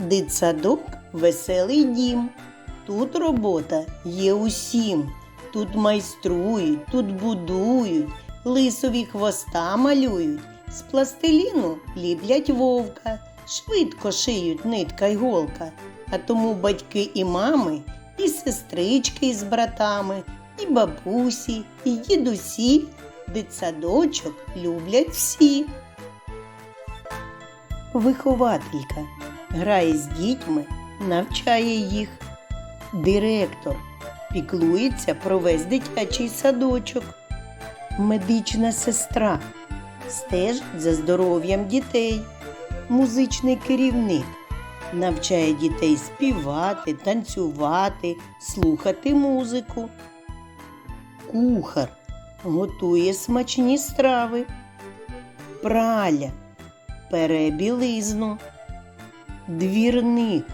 Дитсадок веселий дім. Тут робота є усім. Тут майструють, тут будують, лисові хвоста малюють, з пластиліну ліплять вовка, швидко шиють нитка й голка. А тому батьки і мами, і сестрички із братами, і бабусі, і дідусі дитсадочок люблять всі. Вихователька грає з дітьми, навчає їх. Директор піклується про весь дитячий садочок. Медична сестра стежить за здоров'ям дітей. Музичний керівник навчає дітей співати, танцювати, слухати музику. Кухар готує смачні страви. Праля пере білизну. Двірник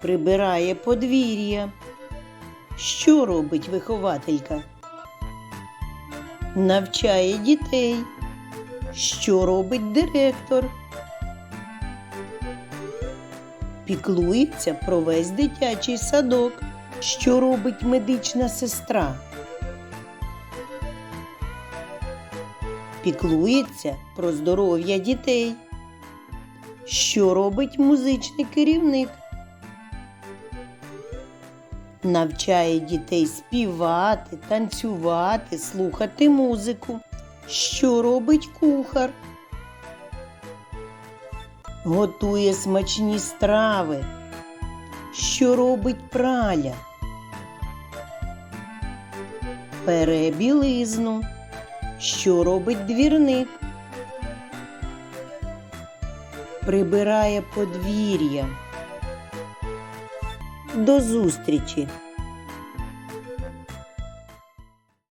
прибирає подвір'я. Що робить вихователька? Навчає дітей. Що робить директор? Піклується про весь дитячий садок. Що робить медична сестра? Піклується про здоров'я дітей. Що робить музичний керівник? Навчає дітей співати, танцювати, слухати музику. Що робить кухар? Готує смачні страви. Що робить праля? Пере білизну. Що робить двірник? Прибирає подвір'я. До зустрічі!